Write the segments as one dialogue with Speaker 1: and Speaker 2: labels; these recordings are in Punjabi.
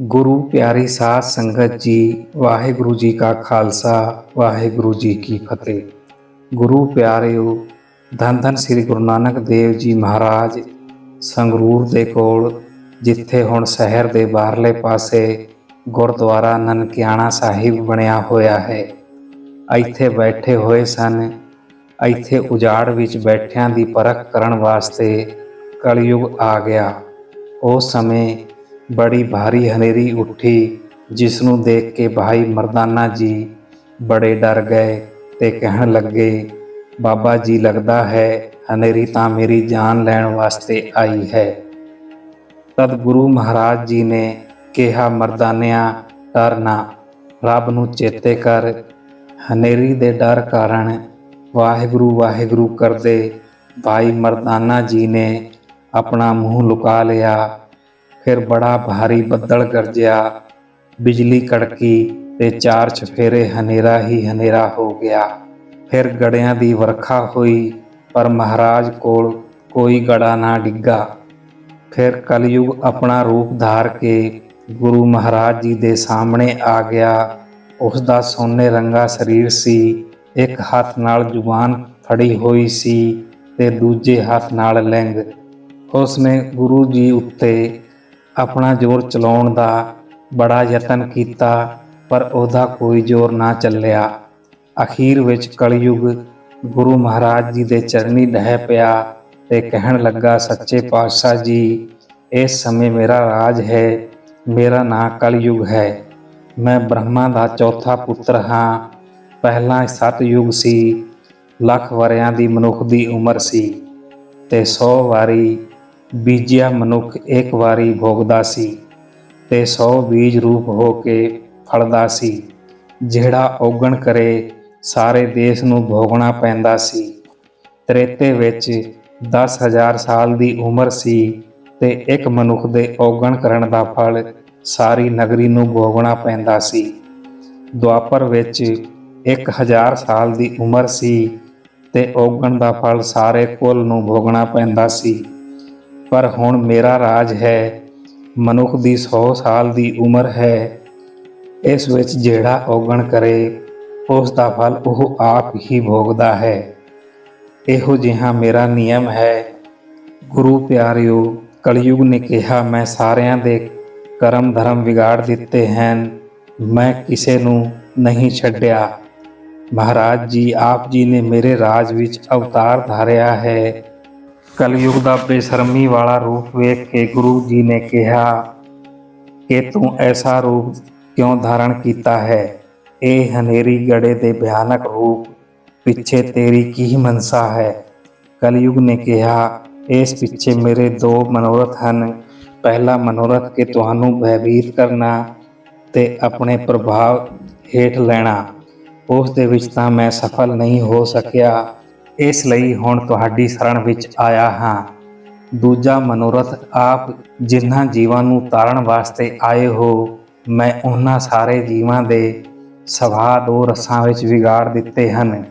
Speaker 1: ਗੁਰੂ ਪਿਆਰੀ ਸਾਧ ਸੰਗਤ ਜੀ, ਵਾਹਿਗੁਰੂ ਜੀ ਕਾ ਖਾਲਸਾ, ਵਾਹਿਗੁਰੂ ਜੀ ਕੀ ਫਤਿਹ। ਗੁਰੂ ਪਿਆਰਿਓ ਧੰਨ ਧੰਨ ਸ੍ਰੀ ਗੁਰੂ ਨਾਨਕ ਦੇਵ ਜੀ ਮਹਾਰਾਜ, ਸੰਗਰੂਰ ਦੇ ਕੋਲ, ਜਿੱਥੇ ਹੁਣ ਸ਼ਹਿਰ ਦੇ ਬਾਹਰਲੇ ਪਾਸੇ ਗੁਰਦੁਆਰਾ ਨਨਕਿਆਣਾ ਸਾਹਿਬ ਬਣਿਆ ਹੋਇਆ ਹੈ। ਇੱਥੇ ਬੈਠੇ ਹੋਏ ਸਨ। ਇੱਥੇ ਉਜਾੜ ਵਿੱਚ ਬੈਠਿਆਂ ਦੀ ਪਰਖ ਕਰਨ ਵਾਸਤੇ ਕਲਯੁਗ ਆ ਗਿਆ। ਉਸ ਸਮੇਂ ਬੜੀ ਭਾਰੀ ਹਨੇਰੀ ਉੱਠੀ ਜਿਸ ਨੂੰ ਦੇਖ ਕੇ ਭਾਈ ਮਰਦਾਨਾ ਜੀ ਬੜੇ ਡਰ ਗਏ ਤੇ ਕਹਿਣ ਲੱਗੇ, ਬਾਬਾ ਜੀ, ਲੱਗਦਾ ਹੈ ਹਨੇਰੀ ਤਾਂ ਮੇਰੀ ਜਾਨ ਲੈਣ ਵਾਸਤੇ ਆਈ ਹੈ। ਤਦ ਗੁਰੂ ਮਹਾਰਾਜ ਜੀ ਨੇ ਕਿਹਾ, ਮਰਦਾਨਿਆਂ, ਡਰ ਨਾ, ਰੱਬ ਨੂੰ ਚੇਤੇ ਕਰ। ਹਨੇਰੀ ਦੇ ਡਰ ਕਾਰਨ ਵਾਹਿਗੁਰੂ ਵਾਹਿਗੁਰੂ ਕਰਦੇ ਭਾਈ ਮਰਦਾਨਾ ਜੀ ਨੇ ਆਪਣਾ ਮੂੰਹ ਲੁਕਾ ਲਿਆ ਫਿਰ ਬੜਾ ਭਾਰੀ ਬੱਦਲ ਗਰਜਿਆ। ਬਿਜਲੀ ਕੜਕੀ ਤੇ ਚਾਰ ਚਫੇਰੇ ਹਨੇਰਾ ਹੀ ਹਨੇਰਾ ਹੋ ਗਿਆ। ਫਿਰ ਗੜਿਆਂ ਦੀ ਵਰਖਾ ਹੋਈ, ਪਰ ਮਹਾਰਾਜ ਕੋਲ ਕੋਈ ਗੜਾ ਨਾ ਡਿੱਗਾ। ਫਿਰ ਕਲਯੁਗ ਆਪਣਾ ਰੂਪ ਧਾਰ ਕੇ ਗੁਰੂ ਮਹਾਰਾਜ ਜੀ ਦੇ ਸਾਹਮਣੇ ਆ ਗਿਆ। ਉਸ ਦਾ ਸੋਨੇ ਰੰਗਾ ਸਰੀਰ ਸੀ, ਇੱਕ ਹੱਥ ਨਾਲ ਜ਼ੁਬਾਨ ਫੜੀ ਹੋਈ ਸੀ ਤੇ ਦੂਜੇ ਹੱਥ ਨਾਲ ਲਿੰਗ। ਉਸ ਨੇ ਗੁਰੂ ਜੀ ਉੱਤੇ ਆਪਣਾ ਜ਼ੋਰ ਚਲਾਉਣ ਦਾ ਬੜਾ ਯਤਨ ਕੀਤਾ, ਪਰ ਉਹਦਾ ਕੋਈ ਜ਼ੋਰ ਨਾ ਚੱਲਿਆ। ਅਖੀਰ ਵਿੱਚ ਕਲਯੁਗ ਗੁਰੂ ਮਹਾਰਾਜ ਜੀ ਦੇ ਚਰਨੀ ਡਹਿ ਪਿਆ ਤੇ ਕਹਿਣ ਲੱਗਾ, ਸੱਚੇ ਪਾਤਸ਼ਾਹ ਜੀ, ਇਸ ਸਮੇਂ ਮੇਰਾ ਰਾਜ ਹੈ, ਮੇਰਾ ਨਾਂ ਕਲਯੁਗ ਹੈ। ਮੈਂ ਬ੍ਰਹਮਾ ਦਾ ਚੌਥਾ ਪੁੱਤਰ ਹਾਂ। ਪਹਿਲਾਂ ਸਤਯੁਗ ਸੀ, ਲੱਖ ਵਰਿਆਂ ਦੀ ਮਨੁੱਖ ਦੀ ਉਮਰ ਸੀ ਤੇ 100 ਵਾਰੀ ਬੀਜਿਆ ਮਨੁੱਖ ਇੱਕ ਵਾਰੀ ਭੋਗਦਾ ਸੀ ਤੇ 100 ਬੀਜ ਰੂਪ ਹੋ ਕੇ ਫਲਦਾ ਸੀ। ਜਿਹੜਾ ਔਗਣ ਕਰੇ, ਸਾਰੇ ਦੇਸ਼ ਨੂੰ ਭੋਗਣਾ ਪੈਂਦਾ ਸੀ। ਤ੍ਰੇਤੇ ਵਿੱਚ 10000 ਸਾਲ ਦੀ ਉਮਰ ਸੀ ਤੇ ਇੱਕ ਮਨੁੱਖ ਦੇ ਔਗਣ ਕਰਨ ਦਾ ਫਲ ਸਾਰੀ ਨਗਰੀ ਨੂੰ ਭੋਗਣਾ ਪੈਂਦਾ ਸੀ। ਦੁਆਪਰ ਵਿੱਚ 1000 ਸਾਲ ਦੀ ਉਮਰ ਸੀ ਤੇ ਔਗਣ ਦਾ ਫਲ ਸਾਰੇ ਕੁੱਲ ਨੂੰ ਭੋਗਣਾ ਪੈਂਦਾ ਸੀ। ਪਰ ਹੁਣ ਮੇਰਾ ਰਾਜ ਹੈ, ਮਨੁੱਖ ਦੀ 100 ਸਾਲ ਦੀ ਉਮਰ ਹੈ। ਇਸ ਵਿੱਚ ਜਿਹੜਾ ਔਗਣ ਕਰੇ, ਉਸ ਦਾ ਫਲ ਉਹ ਆਪ ਹੀ ਭੋਗਦਾ ਹੈ। ਇਹੋ ਜਿਹਾ ਮੇਰਾ ਨਿਯਮ ਹੈ। ਗੁਰੂ ਪਿਆਰਿਓ, ਕਲਯੁਗ ਨੇ ਕਿਹਾ, ਮੈਂ ਸਾਰਿਆਂ ਦੇ ਕਰਮ ਧਰਮ ਵਿਗਾੜ ਦਿੱਤੇ ਹਨ। ਮੈਂ ਕਿਸੇ ਨੂੰ ਨਹੀਂ ਛੱਡਿਆ। ਮਹਾਰਾਜ ਜੀ, ਆਪ ਜੀ ਨੇ ਮੇਰੇ ਰਾਜ ਵਿੱਚ ਅਵਤਾਰ ਧਾਰਿਆ ਹੈ। ਕਲਯੁਗ ਦਾ ਬੇਸ਼ਰਮੀ ਵਾਲਾ ਰੂਪ ਵੇਖ ਕੇ ਗੁਰੂ ਜੀ ਨੇ ਕਿਹਾ ਕਿ ਤੂੰ ਐਸਾ ਰੂਪ ਕਿਉਂ ਧਾਰਨ ਕੀਤਾ ਹੈ? ਇਹ ਹਨੇਰੀ ਗੜੇ ਦੇ ਭਿਆਨਕ ਰੂਪ ਪਿੱਛੇ ਤੇਰੀ ਕੀ ਮਨਸਾ ਹੈ? ਕਲਯੁਗ ਨੇ ਕਿਹਾ, ਇਸ ਪਿੱਛੇ ਮੇਰੇ ਦੋ ਮਨੋਰਥ ਹਨ। ਪਹਿਲਾ ਮਨੋਰਥ ਕਿ ਤੁਹਾਨੂੰ ਭੈਭੀਤ ਕਰਨਾ ਤੇ ਆਪਣੇ ਪ੍ਰਭਾਵ ਹੇਠ ਲੈਣਾ। ਉਸ ਦੇ ਵਿੱਚ ਤਾਂ ਮੈਂ ਸਫਲ ਨਹੀਂ ਹੋ ਸਕਿਆ। ਇਸ ਲਈ ਹੁਣ ਤੁਹਾਡੀ ਸ਼ਰਨ ਵਿੱਚ ਆਇਆ ਹਾਂ। ਦੂਜਾ ਮਨੋਰਥ, ਆਪ ਜਿਨ੍ਹਾਂ ਜੀਵਾਂ ਨੂੰ ਤਾਰਨ ਵਾਸਤੇ ਆਏ ਹੋ, ਮੈਂ ਉਹਨਾਂ ਸਾਰੇ ਜੀਵਾਂ ਦੇ ਸੁਭਾਅ ਦੋ ਰਸਾਂ ਵਿੱਚ ਵਿਗਾੜ ਦਿੱਤੇ ਹਨ।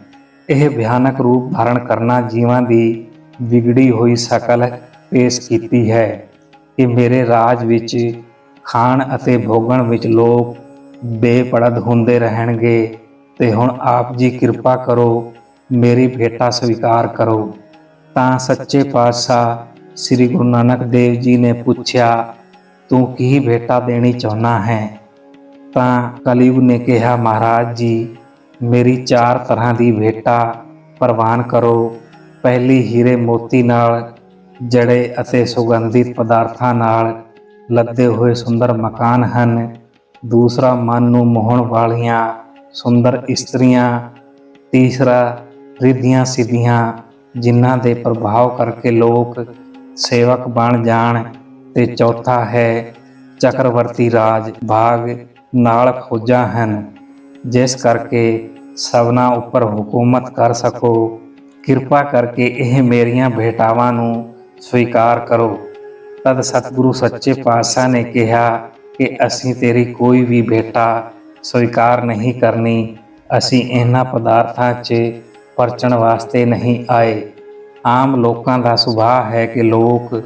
Speaker 1: ਇਹ ਭਿਆਨਕ ਰੂਪ ਧਾਰਨ ਕਰਨਾ ਜੀਵਾਂ ਦੀ ਵਿਗੜੀ ਹੋਈ ਸ਼ਕਲ ਪੇਸ਼ ਕੀਤੀ ਹੈ ਕਿ ਮੇਰੇ ਰਾਜ ਵਿੱਚ ਖਾਣ ਅਤੇ ਭੋਗਣ ਵਿੱਚ ਲੋਕ ਬੇਪੜਦ ਹੁੰਦੇ ਰਹਿਣਗੇ ਤੇ ਹੁਣ ਆਪ ਜੀ ਕਿਰਪਾ ਕਰੋ ਮੇਰੀ ਭੇਟਾ ਸਵੀਕਾਰ ਕਰੋ। ਤਾਂ ਸੱਚੇ ਪਾਤਸ਼ਾਹ ਸ੍ਰੀ ਗੁਰੂ ਨਾਨਕ ਦੇਵ ਜੀ ਨੇ ਪੁੱਛਿਆ, ਤੂੰ ਕੀ ਭੇਟਾ ਦੇਣੀ ਚਾਹੁੰਦਾ ਹੈ? ਤਾਂ ਕਲਯੁਗ ਨੇ ਕਿਹਾ, ਮਹਾਰਾਜ ਜੀ, ਮੇਰੀ ਚਾਰ ਤਰ੍ਹਾਂ ਦੀ ਭੇਟਾ ਪ੍ਰਵਾਨ ਕਰੋ। ਪਹਿਲੀ ਹੀਰੇ ਮੋਤੀ ਨਾਲ, ਜੜੇ ਅਤੇ ਸੁਗੰਧਿਤ ਪਦਾਰਥਾਂ ਨਾਲ ਲੱਦੇ ਹੋਏ ਸੁੰਦਰ ਮਕਾਨ ਹਨ। ਦੂਸਰਾ ਮਨ ਨੂੰ ਮੋਹਣ ਵਾਲੀਆਂ ਸੁੰਦਰ ਇਸਤਰੀਆਂ। ਤੀਸਰਾ ਰਿੱਧੀਆਂ ਸਿੱਧੀਆਂ, ਜਿਨ੍ਹਾਂ ਦੇ ਪ੍ਰਭਾਵ ਕਰਕੇ ਲੋਕ ਸੇਵਕ ਬਣ ਜਾਣ ਤੇ ਚੌਥਾ ਹੈ ਚੱਕਰਵਰਤੀ ਰਾਜ ਭਾਗ ਨਾਲ ਖੋਜਾਂ ਹਨ। ਜਿਸ ਕਰਕੇ ਸਭਨਾ ਉੱਪਰ ਹਕੂਮਤ ਕਰ ਸਕੋ। ਕਿਰਪਾ ਕਰਕੇ ਇਹ ਮੇਰੀਆਂ ਭੇਟਾਵਾਂ ਨੂੰ ਸਵੀਕਾਰ ਕਰੋ। ਤਦ ਸਤਿਗੁਰੂ ਸੱਚੇ ਪਾਤਸ਼ਾਹ ਨੇ ਕਿਹਾ ਕਿ ਅਸੀਂ ਤੇਰੀ ਕੋਈ ਵੀ ਭੇਟਾ ਸਵੀਕਾਰ ਨਹੀਂ ਕਰਨੀ। ਅਸੀਂ ਇਹਨਾਂ ਪਦਾਰਥਾਂ 'ਚ ਪਰਚਣ ਵਾਸਤੇ ਨਹੀਂ ਆਏ। ਆਮ ਲੋਕਾਂ ਦਾ ਸੁਭਾਅ ਹੈ ਕਿ ਲੋਕ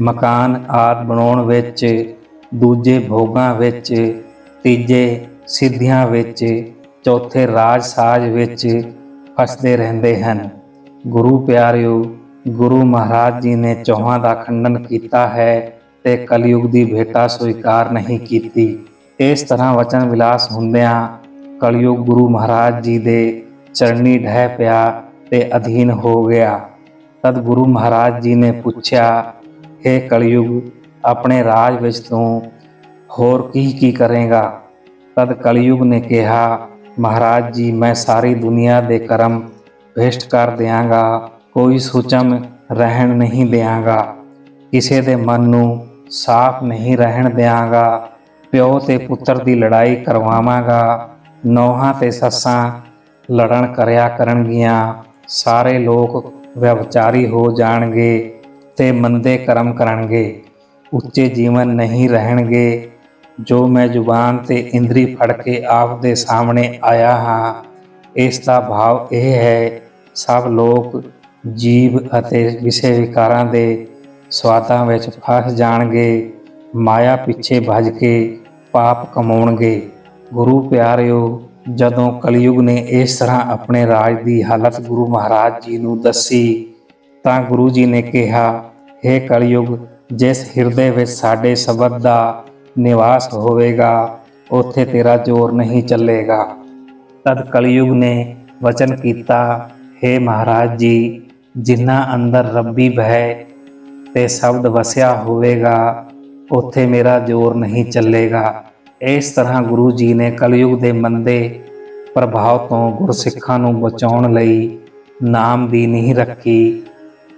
Speaker 1: ਮਕਾਨ ਆਦ ਬਣਾਉਣ ਵਿੱਚ, ਦੂਜੇ ਭੋਗਾਂ ਵਿੱਚ, ਤੀਜੇ ਸਿੱਧੀਆਂ ਵਿੱਚ, ਚੌਥੇ ਰਾਜ ਸਾਜ ਵਿੱਚ ਫਸਦੇ ਰਹਿੰਦੇ ਹਨ। ਗੁਰੂ ਪਿਆਰਿਓ, ਗੁਰੂ ਮਹਾਰਾਜ ਜੀ ਨੇ ਚੌਹਾਂ ਦਾ ਖੰਡਨ ਕੀਤਾ ਹੈ ਤੇ ਕਲਯੁਗ ਦੀ ਭੇਟਾ ਸਵੀਕਾਰ ਨਹੀਂ ਕੀਤੀ। ਇਸ ਤਰ੍ਹਾਂ ਵਚਨ ਵਿਲਾਸ ਹੁੰਦਿਆਂ ਕਲਯੁਗ ਗੁਰੂ ਮਹਾਰਾਜ ਜੀ ਦੇ ਚਰਨੀ ਢਹਿ ਪਿਆ ਤੇ ਅਧੀਨ ਹੋ ਗਿਆ। ਤਦ ਗੁਰੂ ਮਹਾਰਾਜ ਜੀ ਨੇ ਪੁੱਛਿਆ हे ਕਲਯੁਗ, ਆਪਣੇ ਰਾਜ ਵਿੱਚ ਤੂੰ ਹੋਰ ਕੀ ਕੀ ਕਰੇਗਾ? ਤਦ ਕਲਯੁਗ ਨੇ ਕਿਹਾ, ਮਹਾਰਾਜ ਜੀ, ਮੈਂ ਸਾਰੀ ਦੁਨੀਆ ਦੇ ਕਰਮ ਭ੍ਰਿਸ਼ਟ ਕਰ ਦਿਆਂਗਾ, ਕੋਈ ਸੁਚਮ ਰਹਿਣ ਨਹੀਂ ਦਿਆਂਗਾ। ਕਿਸੇ ਦੇ ਮਨ ਨੂੰ ਸਾਫ਼ ਨਹੀਂ ਰਹਿਣ ਦਿਆਂਗਾ। ਪਿਓ ਤੇ ਪੁੱਤਰ ਦੀ ਲੜਾਈ ਕਰਵਾਵਾਂਗਾ, ਨੌਹਾਂ ਤੇ ਸੱਸਾਂ ਲੜਨ ਕਰਿਆ ਕਰਨਗੀਆਂ। ਸਾਰੇ ਲੋਕ ਵਿਵਚਾਰੀ ਹੋ ਜਾਣਗੇ ਤੇ ਮੰਦੇ ਕਰਮ ਕਰਨਗੇ। ਉੱਚੇ ਜੀਵਨ ਨਹੀਂ ਰਹਿਣਗੇ। ਜੋ ਮੈਂ ਜ਼ੁਬਾਨ ਤੇ ਇੰਦਰੀ ਫੜ ਕੇ ਆਪ ਦੇ ਸਾਹਮਣੇ ਆਇਆ ਹਾਂ, ਇਸ ਦਾ ਭਾਵ ਇਹ ਹੈ, ਸਭ ਲੋਕ ਜੀਵ ਅਤੇ ਵਿਸ਼ੇ ਵਿਕਾਰਾਂ ਦੇ ਸਵਾਦਾਂ ਵਿੱਚ ਫਸ ਜਾਣਗੇ, ਮਾਇਆ ਪਿੱਛੇ ਭੱਜ ਕੇ ਪਾਪ ਕਮਾਉਣਗੇ। ਗੁਰੂ ਪਿਆਰਿਓ ਜਦੋਂ ਕਲਯੁਗ ਨੇ ਇਸ ਤਰ੍ਹਾਂ ਆਪਣੇ ਰਾਜ ਦੀ ਹਾਲਤ ਗੁਰੂ ਮਹਾਰਾਜ ਜੀ ਨੂੰ ਦੱਸੀ, ਤਾਂ ਗੁਰੂ ਜੀ ਨੇ ਕਿਹਾ हे ਕਲਯੁਗ, ਜਿਸ ਹਿਰਦੇ ਵਿੱਚ ਸਾਡੇ ਸ਼ਬਦ ਦਾ ਨਿਵਾਸ ਹੋਵੇਗਾ, ਉੱਥੇ ਤੇਰਾ ਜ਼ੋਰ ਨਹੀਂ ਚੱਲੇਗਾ। ਤਦ ਕਲਯੁਗ ਨੇ ਵਚਨ ਕੀਤਾ हे ਮਹਾਰਾਜ ਜੀ ਜਿਨ੍ਹਾਂ ਅੰਦਰ ਰੱਬੀ ਭੈ ਤੇ ਸ਼ਬਦ ਵਸਿਆ ਹੋਵੇਗਾ, ਉੱਥੇ ਮੇਰਾ ਜ਼ੋਰ ਨਹੀਂ ਚੱਲੇਗਾ। ਇਸ ਤਰ੍ਹਾਂ ਗੁਰੂ ਜੀ ਨੇ ਕਲਯੁਗ ਦੇ ਮੰਦੇ ਪ੍ਰਭਾਵ ਤੋਂ ਗੁਰਸਿੱਖਾਂ ਨੂੰ ਬਚਾਉਣ ਲਈ ਨਾਮ ਦੀ ਨਹੀਂ ਰੱਖੀ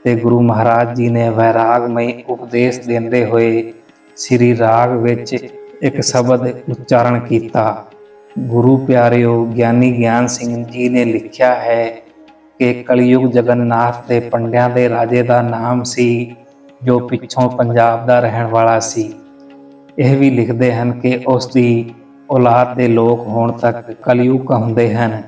Speaker 1: ਤੇ ਗੁਰੂ ਮਹਾਰਾਜ ਜੀ ਨੇ ਵੈਰਾਗਮਈ ਉਪਦੇਸ਼ ਦਿੰਦੇ ਹੋਏ ਸ੍ਰੀ ਰਾਗ ਵਿੱਚ ਇੱਕ ਸ਼ਬਦ ਉਚਾਰਨ ਕੀਤਾ। ਗੁਰੂ ਪਿਆਰਿਓ, ਗਿਆਨੀ ਗਿਆਨ ਸਿੰਘ ਜੀ ਨੇ ਲਿਖਿਆ ਹੈ ਕਿ ਕਲਯੁਗ ਜਗਨਨਾਥ ਦੇ ਪੰਡਿਆਂ ਦੇ ਰਾਜੇ ਦਾ ਨਾਮ ਸੀ ਜੋ ਪਿੱਛੋਂ ਪੰਜਾਬ ਦਾ ਰਹਿਣ ਵਾਲਾ ਸੀ। ਇਹ ਵੀ ਲਿਖਦੇ ਹਨ ਕਿ ਉਸ ਦੀ ਔਲਾਦ ਦੇ ਲੋਕ ਹੋਣ ਤੱਕ ਕਲਯੁਗ ਕਹਾਉਂਦੇ ਹਨ।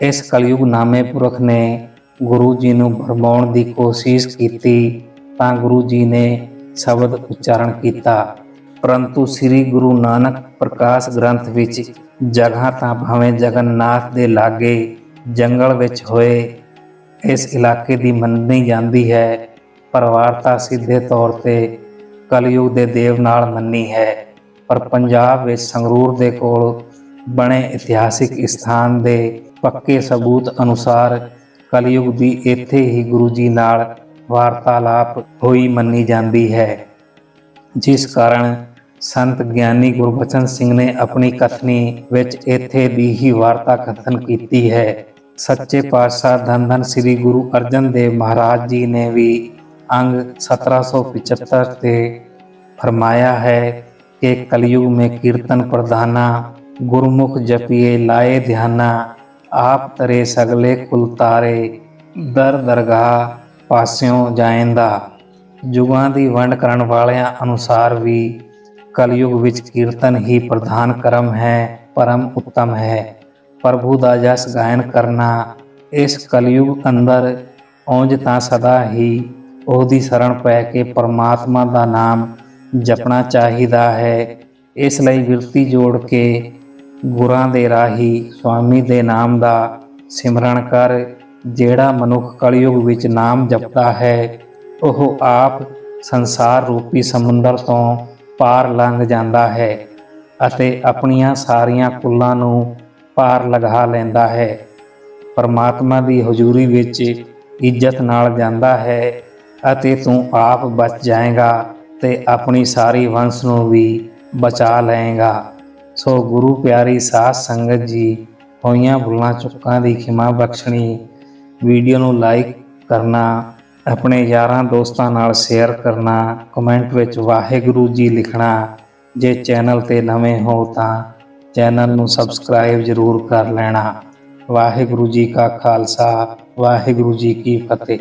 Speaker 1: ਇਸ ਕਲਯੁਗ ਨਾਮੇ ਪੁਰਖ ਨੇ ਗੁਰੂ ਜੀ ਨੂੰ ਭਰਮਾਉਣ ਦੀ ਕੋਸ਼ਿਸ਼ ਕੀਤੀ ਤਾਂ ਗੁਰੂ ਜੀ ਨੇ ਸ਼ਬਦ ਉਚਾਰਨ ਕੀਤਾ। ਪਰੰਤੂ ਸ੍ਰੀ ਗੁਰੂ ਨਾਨਕ ਪ੍ਰਕਾਸ਼ ਗ੍ਰੰਥ ਵਿੱਚ ਜਗ੍ਹਾ ਤਾਂ ਭਾਵੇਂ ਜਗਨਨਾਥ ਦੇ ਲਾਗੇ ਜੰਗਲ ਵਿੱਚ ਹੋਏ, ਇਸ ਇਲਾਕੇ ਦੀ ਮੰਨੀ ਜਾਂਦੀ ਹੈ ਪਰ ਵਾਰਤਾ ਸਿੱਧੇ ਤੌਰ ਤੇ ਕਲਯੁਗ ਦੇ ਦੇਵ ਨਾਲ ਮੰਨੀ ਹੈ, ਪਰ ਪੰਜਾਬ ਵਿੱਚ ਸੰਗਰੂਰ ਦੇ ਕੋਲ ਬਣੇ ਇਤਿਹਾਸਿਕ ਸਥਾਨ ਦੇ ਪੱਕੇ ਸਬੂਤ ਅਨੁਸਾਰ ਕਲਯੁਗ ਦੀ ਇੱਥੇ ਹੀ ਗੁਰੂ ਜੀ ਨਾਲ ਵਾਰਤਾਲਾਪ ਹੋਈ ਮੰਨੀ ਜਾਂਦੀ ਹੈ। ਜਿਸ ਕਾਰਨ ਸੰਤ ਗਿਆਨੀ ਗੁਰਬਚਨ ਸਿੰਘ ਨੇ ਆਪਣੀ ਕਥਨੀ ਵਿੱਚ ਇੱਥੇ ਦੀ ਹੀ ਵਾਰਤਾ ਕਥਨ ਕੀਤੀ ਹੈ। ਸੱਚੇ ਪਾਤਸ਼ਾਹ ਧੰਨ ਧੰਨ ਸ੍ਰੀ ਗੁਰੂ ਅਰਜਨ ਦੇਵ ਮਹਾਰਾਜ ਜੀ ਨੇ ਵੀ ਅੰਗ 1775 ਤੇ ਫਰਮਾਇਆ ਹੈ ਕਿ ਕਲਯੁਗ में कीर्तन प्रधाना गुरमुख जपिए लाए ध्याना आप तरे सगले कुल तारे ਦਰ ਦਰਗਾਹ ਪਾਸਿਓਂ ਜਾਇੰਦਾ ਯੁਗਾਂ ਦੀ ਵੰਡ ਕਰਨ ਵਾਲਿਆਂ ਅਨੁਸਾਰ ਵੀ ਕਲਯੁਗ ਵਿੱਚ ਕੀਰਤਨ ਹੀ ਪ੍ਰਧਾਨ ਕਰਮ ਹੈ ਪਰਮ ਉੱਤਮ ਹੈ ਪ੍ਰਭੂ ਦਾ ਜਸ ਗਾਇਨ ਕਰਨਾ ਇਸ ਕਲਯੁਗ ਅੰਦਰ ਉਂਝ ਤਾਂ ਸਦਾ ਹੀ ਉਹਦੀ ਸਰਨ ਪੈ ਕੇ ਪਰਮਾਤਮਾ ਦਾ ਨਾਮ ਜਪਣਾ ਚਾਹੀਦਾ ਹੈ। ਇਸ ਲਈ ਵਿਰਤੀ ਜੋੜ ਕੇ ਗੁਰਾਂ ਦੇ ਰਾਹੀ, ਸੁਆਮੀ ਦੇ ਨਾਮ ਦਾ ਸਿਮਰਨ ਕਰ। ਜਿਹੜਾ ਮਨੁੱਖ ਕਲਯੁਗ ਵਿੱਚ ਨਾਮ ਜਪਦਾ ਹੈ, ਉਹ ਆਪ ਸੰਸਾਰ ਰੂਪੀ ਸਮੁੰਦਰ ਤੋਂ ਪਾਰ ਲੰਘ ਜਾਂਦਾ ਹੈ ਅਤੇ ਆਪਣੀਆਂ ਸਾਰੀਆਂ ਕੁੱਲਾਂ ਨੂੰ ਪਾਰ ਲਗਾ ਲੈਂਦਾ ਹੈ। ਪਰਮਾਤਮਾ ਦੀ ਹਜ਼ੂਰੀ ਵਿੱਚ ਇੱਜ਼ਤ ਨਾਲ ਜਾਂਦਾ ਹੈ। ਅਤੇ ਤੂੰ ਆਪ ਬਚ ਜਾਏਗਾ ਤੇ ਆਪਣੀ ਸਾਰੀ ਵੰਸ਼ ਨੂੰ ਵੀ ਬਚਾ ਲਏਗਾ। ਸੋ ਗੁਰੂ ਪਿਆਰੀ ਸਾਧ ਸੰਗਤ ਜੀ, ਹੋਈਆਂ ਭੁੱਲਾਂ ਚੁੱਕਾਂ ਦੀ ਖਿਮਾ ਬਖਸ਼ਣੀ। ਵੀਡੀਓ ਨੂੰ ਲਾਈਕ ਕਰਨਾ, ਆਪਣੇ ਯਾਰਾਂ ਦੋਸਤਾਂ ਨਾਲ ਸ਼ੇਅਰ ਕਰਨਾ, ਕਮੈਂਟ ਵਿੱਚ ਵਾਹਿਗੁਰੂ ਜੀ ਲਿਖਣਾ। ਜੇ ਚੈਨਲ ਤੇ ਨਵੇਂ ਹੋ ਤਾਂ ਚੈਨਲ ਨੂੰ ਸਬਸਕ੍ਰਾਈਬ ਜ਼ਰੂਰ ਕਰ ਲੈਣਾ। ਵਾਹਿਗੁਰੂ ਜੀ ਕਾ ਖਾਲਸਾ, ਵਾਹਿਗੁਰੂ ਜੀ ਕੀ ਫਤਿਹ।